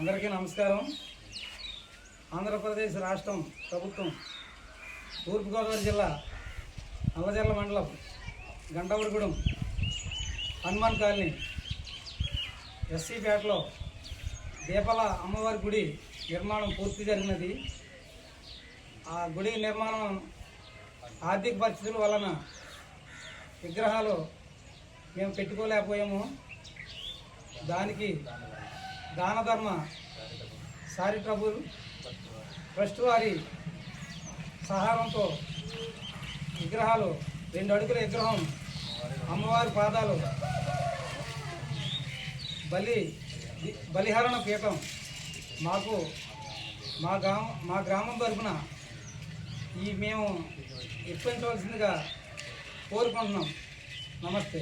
అందరికీ నమస్కారం. ఆంధ్రప్రదేశ్ రాష్ట్రం ప్రభుత్వం తూర్పుగోదావరి జిల్లా నల్లజర్ల మండలం గంటవరగూడెం హనుమాన్ కాలనీ ఎస్సీపేటలో దీపాల అమ్మవారి గుడి నిర్మాణం పూర్తి జరిగినది. ఆ గుడి నిర్మాణం ఆర్థిక పరిస్థితుల వలన విగ్రహాలు మేము పెట్టుకోలేకపోయాము. దానికి దాన ధర్మ చారిటబుల్ ట్రస్ట్ వారి సహాయంతో విగ్రహాలు రెండు అడుగుల విగ్రహం అమ్మవారి పాదాలు బలి బలిహరణ పీఠం మాకు మా గ్రామం మా గ్రామం తరఫున ఈ మేము ఇప్పించవలసిందిగా కోరుకుంటున్నాం. నమస్తే.